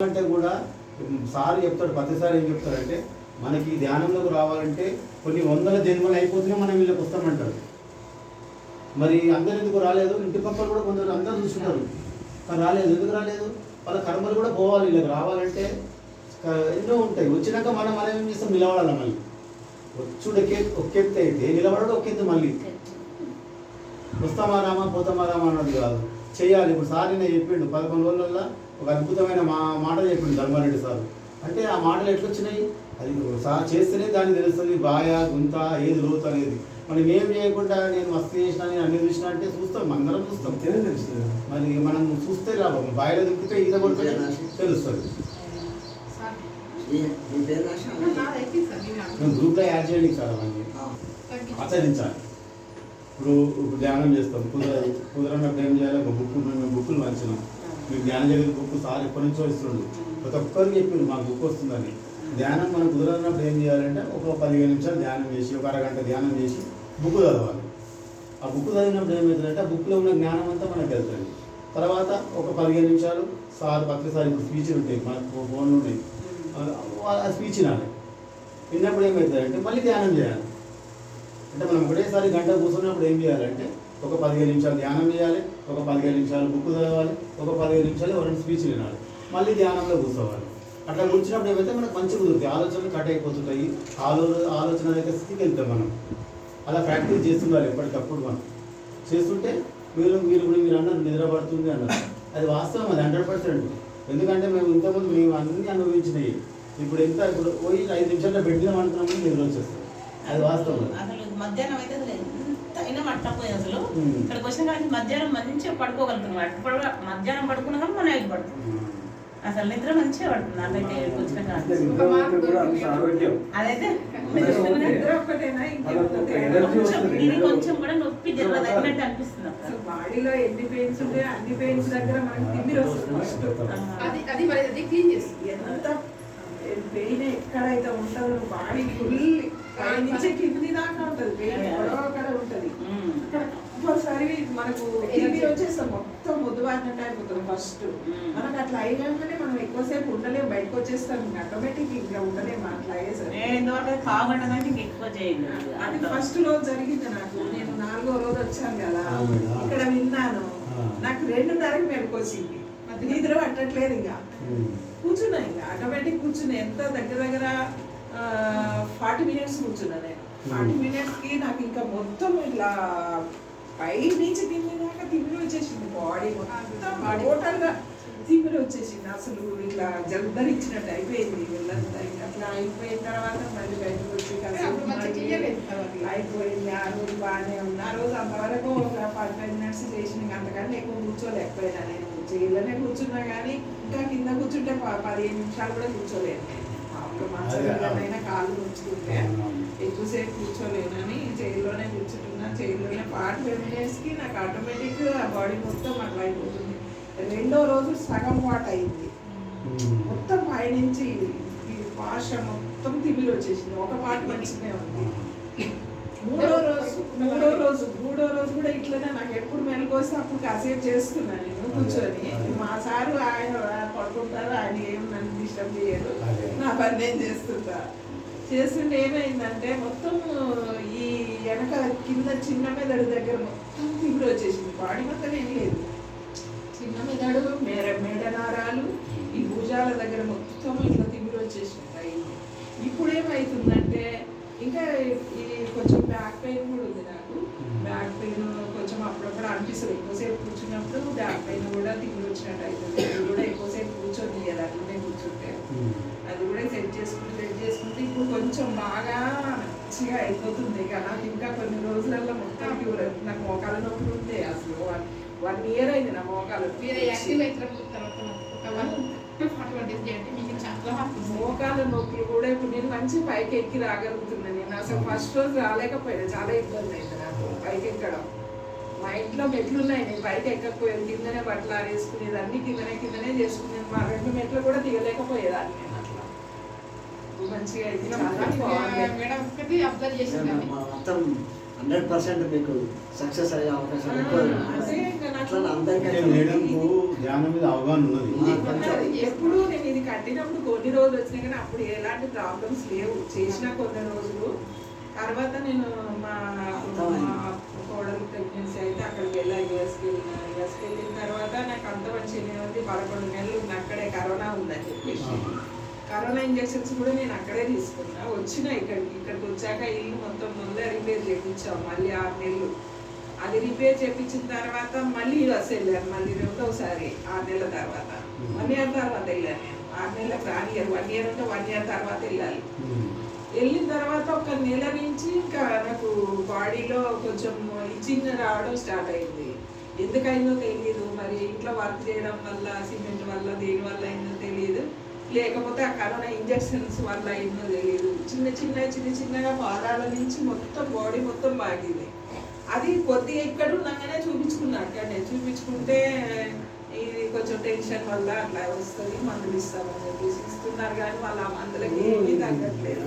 అంటే కూడా సార్ చెప్తాడు ప్రతిసారి ఏం చెప్తాడంటే మనకి ధ్యానంలోకి రావాలంటే కొన్ని వందల జన్మలు అయిపోతేనే మనం వీళ్ళకి వస్తామంటాడు మరి అందరు ఎందుకు రాలేదు? ఇంటి పక్కన కూడా కొందరు అందరూ చూస్తున్నారు కానీ రాలేదు. ఎందుకు రాలేదు? వాళ్ళ కర్మలు కూడా పోవాలి. వీళ్ళకి రావాలంటే ఎన్నో ఉంటాయి. వచ్చినాక మనం మనం ఏం చేస్తాం? నిలబడాలి మళ్ళీ? వచ్చుడకే ఒక్కెత్త అయితే. నిలబడడం ఒక్కెత్త మళ్ళీ. వస్తామా రామా? పోతామా రామా అన్నది కాదు. చేయాలి. ఇప్పుడు సార్ నేను చెప్పిండు పదకొండు రోజులల్లో ఒక అద్భుతమైన మా మాట చెప్పిండు ధర్మారెడ్డి సార్. అంటే ఆ మాటలు ఎట్లా వచ్చినాయి అది సార్ చేస్తేనే దానికి తెలుస్తుంది బాయ గుంత ఏది లోతు అనేది. మనం ఏం చేయకుండా నేను మస్తు చేసిన నేను అన్ని చూసిన అంటే చూస్తాం అందరం చూస్తాం. తెలుస్తుంది మరి మనం చూస్తే లాభం బాయిలో దింపితే ఈత కొడితే. తెలుస్తుంది. గ్రూప్లో యాడ్ చేయండి సార్ అవన్నీ. ఆ. ఆచరించాలి. ఇప్పుడు ఇప్పుడు ధ్యానం చేస్తాం. కుదరదు కుదరనప్పుడు ఏం చేయాలి? ఒక బుక్ మేము బుక్కులు మంచినాం మీరు ధ్యానం జరిగిన బుక్ సార్ ఎప్పటి నుంచో ఇస్తుండ్రు ప్రతి ఒక్కరికి చెప్పిండు మాకు బుక్ వస్తుందని. ధ్యానం మనం కుదరనప్పుడు ఏం చేయాలంటే ఒక పదిహేను నిమిషాలు ధ్యానం చేసి ఒక అరగంట ధ్యానం చేసి బుక్ చదవాలి. ఆ బుక్ చదివినప్పుడు ఏమవుతుందంటే ఆ బుక్లో ఉన్న జ్ఞానం అంతా మనకు వెళ్తుంది. తర్వాత ఒక పదిహేను నిమిషాలు సార్ పత్రిక సార్ ఇప్పుడు స్పీచ్లు ఉంటాయి మనకు ఫోన్లు ఉంటాయి. ఆ- ఆ స్పీచ్ వినాలి. విన్నప్పుడు ఏమవుతుందంటే మళ్ళీ ధ్యానం చేయాలి. అంటే మనం ఒకటేసారి గంట కూర్చున్నప్పుడు ఏం చేయాలంటే ఒక పదిహేను నిమిషాలు ధ్యానం చేయాలి ఒక పదిహేను నిమిషాలు బుక్ చదవాలి ఒక పదిహేను నిమిషాలు ఎవరైనా స్పీచ్ వినాలి. మళ్ళీ ధ్యానంలో కూర్చోవాలి. అట్లా కూర్చున్నప్పుడు ఏమైతే మనకు మంచి కుదురుతాయి. ఆలోచనలు కట్ అయిపోతుంటాయి. ఆలో ఆలోచన యొక్క స్థితికి వెళ్తాం మనం. అలా ప్రాక్టీస్ చేస్తుండాలి ఎప్పటికప్పుడు మనం. చేస్తుంటే మీరు మీరు కూడా మీరు అన్నారు నిద్రపడుతుంది అన్నారు. అది వాస్తవం అది హండ్రెడ్ పర్సెంట్. ఎందుకంటే మేము ఇంతకుముందు మేము అన్నీ అనుభవించినాయి ఇప్పుడు ఎంత ఇప్పుడు పోయి ఐదు నిమిషాల్లో బెడ్దాం అనుకున్నప్పుడు నిద్ర వచ్చేస్తుంది అది వాస్తవం. అయినా మట్టపోయి అసలు. ఇక్కడికి వచ్చిన కానీ మధ్యాహ్నం మంచిగా పడుకోగలుగుతున్నాం. అప్పుడు మధ్యాహ్నం పడుకున్నా కానీ మన నైట్ పడుతుంది. అసలు నిద్ర మంచిగా పడుతుంది ఇక్కడికి వచ్చిన అంటే అదైతే అదొక కొంచెం వస్తుంది. ఇది కొంచెం కూడా నొప్పి జరగదు తగ్గినట్టు అనిపిస్తుంది బాడీలో ఎన్ని పెయిన్స్ ఉంటాయి అన్ని పెయిన్స్ దగ్గర మనకి తిమ్మిరి వస్తుంది. అది అది మరి అది క్లీన్ చేస్తుంది. ఎంత పెయిన్ ఎక్కడైతే ఉంటుందో బాడీ ఫుల్ నుంచి కింది దాకా ఉంటుంది. పెయిన్ ఎక్కడో. కంపల్సరీ మనకు తిమ్మిరి వచ్చేస్తాం మొత్తం ముద్దుబారినట్టు అయిపోతుంది ఫస్ట్. మనకు అట్లా అయినాకనే మనం ఎక్కువసేపు ఉండలేము బయటకు వచ్చేస్తాం ఆటోమేటిక్ ఇంకా ఉండలేము అట్లా కంటే ఇంక ఎక్కువ చేయలేదు అది ఫస్ట్ రోజు జరిగింది నాకు. నేను నాలుగో రోజు వచ్చాను కదా? ఇక్కడ విన్నాను. నాకు రెండున్నరకు మెలకు వచ్చింది. నిద్ర పట్టట్లేదు ఇంకా. కూర్చున్నా ఇంకా. ఆటోమేటిక్ కూర్చున్నా. ఎంత దగ్గర దగ్గర ఫార్టీ మినిట్స్ కూర్చున్నా నేను. ఫార్టీ మినిట్స్కి నాకు ఇంకా మొత్తం ఇట్లా పై నుంచి తిమ్మి దాకా తిమ్మిరి వచ్చేసింది. బాడీ మొత్తం టోటల్గా తిమ్మిరి వచ్చేసింది. అసలు ఇట్లా జలధరించినట్టు అయిపోయింది వెళ్ళంతా అట్లా అయిపోయిన తర్వాత మళ్ళీ బయటకు వచ్చి అయిపోయింది. ఆ రోజు బాగానే ఉంది ఆ రోజు అంతవరకు ఒక ఫైవ్ మినిట్స్ చేసిన ఇంకా అంతకంటే ఎక్కువ కూర్చోలేకపోయినా నేను. చైర్లోనే కూర్చున్నా కానీ ఇంకా కింద కూర్చుంటే పదిహేను నిమిషాలు కూడా కూర్చోలేను నేను. మామూలుగా మంచం అదే, మీదనైనా కాళ్ళు ఉంచుకుంటే ఎక్కువసేపు కూర్చోలేనని చైర్లోనే కూర్చుంటున్నా. చైర్లోనే పార్ట్ ఫైవ్ మినిట్స్కి నాకు ఆటోమేటిక్ ఆ బాడీ మొత్తం అట్లా అయిపోతుంది రెండో రోజు సగం వాట్ అయింది. మొత్తం పైనుంచి ఈ భాష మొత్తం తిమిరి వచ్చేసింది ఒక పాట మంచిగానే ఉంది. మూడో రోజు మూడో రోజు మూడో రోజు కూడా ఇట్లనే నాకు ఎప్పుడు మెలకు వస్తే అప్పుడు కాసేపు చేస్తున్నాను నేను కూర్చొని. మా సారు ఆయన పడుకుంటారు ఆయన ఏం నన్ను డిస్టర్బ్ చేయరు. నా పని నేను చేస్తుంటా. చేస్తుంటే ఏమైందంటే మొత్తం ఈ వెనక కింద చిన్న మెదడు దగ్గర మొత్తం తిమిరి వచ్చేసింది. బాడీ మొత్తం ఏం లేదు. చిన్న మెదడు. మేర మేడనారాలు ఈ భుజాల దగ్గర మొత్తం ఇట్లా ఇప్పుడు ఏమవుతుందంటే ఇంకా ఈ కొంచెం బ్యాక్ పెయిన్ కూడా ఉంది నాకు. బ్యాక్ పెయిన్ కొంచెం అప్పుడప్పుడు అనిపిస్తుంది. ఎక్కువసేపు కూర్చున్నప్పుడు బ్యాక్ పెయిన్ కూడా తిమిరి వచ్చినట్టు అవుతుంది అది కూడా ఎక్కువసేపు కూర్చొని కదా అట్లనే కూర్చుంటే. అది కూడా సెట్ చేసుకుంటే సెట్ చేసుకుంటే ఇప్పుడు కొంచెం బాగా మంచిగా అయిపోతుంది. ఇక నాకు ఇంకా కొన్ని రోజులలో మొత్తం క్యూర్ అవుతుంది. నాకు మోకాల నొప్పులు ఉంది అసలు వన్ వన్ ఇయర్ అయింది నా మోకాలు మీరు యాక్టివ్ అయినప్పుడు చేయండి మీకు చాలా మోకాల నొప్పులు కూడా ఇప్పుడు నేను మంచి పైకి ఎక్కి రాగలుగుతున్నాను. నేను అసలు ఫస్ట్ రోజు రాలేకపోయినా చాలా ఇబ్బంది అయింది నాకు పైకి ఎక్కడం. మా ఇంట్లో మెట్లు ఉన్నాయి నేను పైకి ఎక్కకపోయేది కిందనే బట్టలు ఆరేసుకునేది అన్ని కిందనే కిందనే చేసుకునేది. మా రెండు మెట్లు కూడా దిగలేకపోయేదాన్ని నేను అట్లా. మంచిగా అయింది చాలా బాగుంది. మేడం ఒక్కటి అబ్జర్వ్ మొత్తం హండ్రెడ్ పర్సెంట్ మీకు సక్సెస్ అయ్యే అవకాశం ఎక్కువ అట్లా అందరికీ మేడంకు ధ్యానం మీద అవగాహన ఉన్నది. ఎప్పుడు నేను ఇది కట్టినప్పుడు కొన్ని రోజులు వచ్చినాయి కానీ అప్పుడు ఎలాంటి ప్రాబ్లమ్స్ లేవు. చేసిన కొన్ని రోజులు. తర్వాత నేను మా కోడలు ప్రెగ్నెన్సీ అయితే అక్కడికి వెళ్ళా యూఎస్కి వెళ్ళిన యూఎస్కి వెళ్ళిన తర్వాత నాకు అంత మంచిగా ఉంది? పదకొండు నెలలు అక్కడే కరోనా ఉందని చెప్పేసి. కరోనా ఇంజెక్షన్స్ కూడా నేను అక్కడే తీసుకున్నా. వచ్చిన ఇక్కడికి. ఇక్కడికి వచ్చాక ఇల్లు మొత్తం ముందే రిపేర్ చేయించాం మళ్ళీ ఆరు నెలలు. అది రిపేర్ చేయించిన తర్వాత మళ్ళీ యూఎస్ వెళ్ళాను. మళ్ళీ రెండోసారి ఆరు నెలల తర్వాత. వన్ ఇయర్ తర్వాత వెళ్ళాను నేను. ఆరు నెలలకు రాని ఇయర్ వన్ ఇయర్ ఉంటే వన్ ఇయర్ తర్వాత వెళ్ళాలి. వెళ్ళిన తర్వాత ఒక నెల నుంచి ఇంకా నాకు బాడీలో కొంచెం ఇచ్చింగ్ రావడం స్టార్ట్ అయింది. ఎందుకైందో తెలియదు మరి ఇంట్లో వర్క్ చేయడం వల్ల సిమెంట్ వల్ల దేని వల్ల అయిందో తెలియదు లేకపోతే ఆ కరోనా ఇంజెక్షన్స్ వల్ల అయిందో తెలియదు. చిన్న చిన్న చిన్న చిన్నగా పాదాల నుంచి మొత్తం బాడీ మొత్తం బాగింది అది కొద్దిగా ఇక్కడ ఉండగానే చూపించుకున్నా. అక్కడనే చూపించుకుంటే ఇది కొంచెం టెన్షన్ వల్ల అట్లా వస్తుంది మందులు ఇస్తామని చెప్పేసి ఇస్తున్నారు కానీ వాళ్ళ ఆ మందులకి ఏమీ తగ్గట్లేదు.